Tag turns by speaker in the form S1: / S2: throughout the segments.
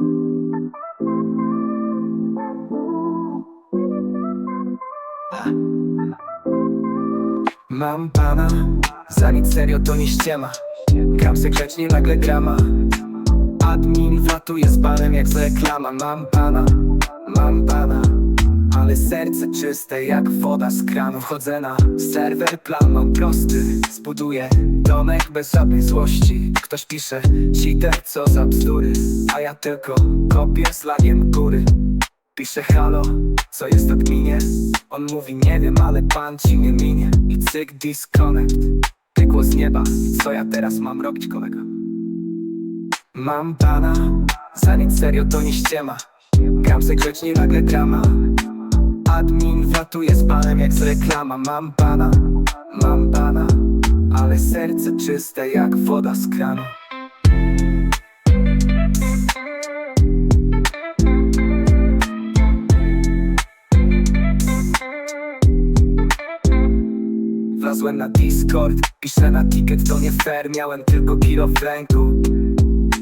S1: Mam pana, za nic serio to nie ściema. Gram sekretnie nagle grama Admin watuje z panem jak z reklama. Mam pana, mam pana Ale serce czyste jak woda z kranu. Wchodzę na serwer, plan mam prosty. Zbuduję domek bez żadnej złości. Ktoś pisze, citek co za bzdury. A ja tylko kopię z lagiem góry. Pisze halo, co jest adminie? On mówi nie wiem, ale pan ci nie minie. I cyk disconnect. Pykło z nieba, co ja teraz mam robić kolega? Mam pana, za nic serio to nie ściema. Gram se grzecznie, nagle drama Admin watuje z panem jak z reklama. Mam pana, mam pana Ale serce czyste jak woda z kranu. Wlazłem na Discord, piszę na ticket, to nie fair Miałem tylko kilo w ręku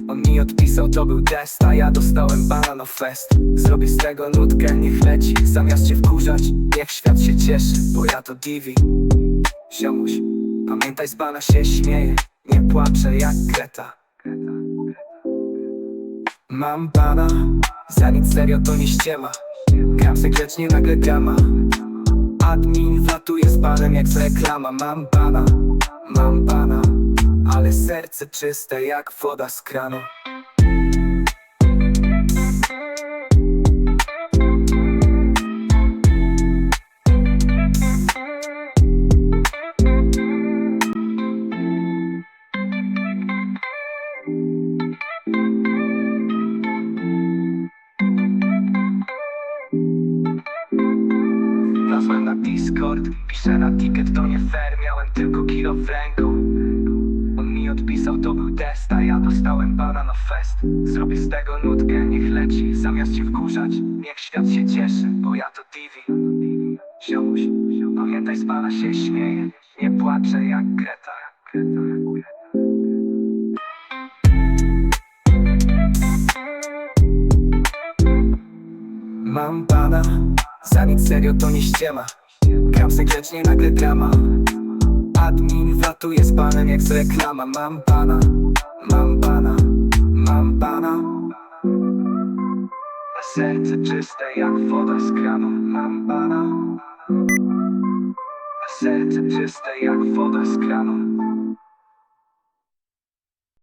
S1: On mi odpisał, to był test, a ja dostałem banano fest. Zrobię z tego nutkę, niech leci Zamiast się wkurzać, niech świat się cieszy Bo ja to divi. Ziomuś, pamiętaj z bana się śmieje Nie płaczę jak kreta Mam pana, za nic serio to nie ściema. Gram se grzecznie, nagle drama. Admin watuje z panem jak z reklama. Mam pana, mam pana Ale serce czyste jak woda z kranu. Na Discord, piszę na ticket, to nie fair Miałem tylko kilo w ręku odpisał, to był test, a ja dostałem bana na fest. Zrobię z tego nutkę, niech leci Zamiast się wkurzać, niech świat się cieszy Bo ja to divi Ziomuś, pamiętaj z bana się śmieje Nie płaczę jak Greta. Mam pana, za nic serio to nie ściema. Gram se grzecznie, nagle drama Admin watuje z panem jak z reklama. Mam pana, mam pana, mam pana. Serce czyste jak woda z kranu Mam pana. Serce czyste jak woda z kranu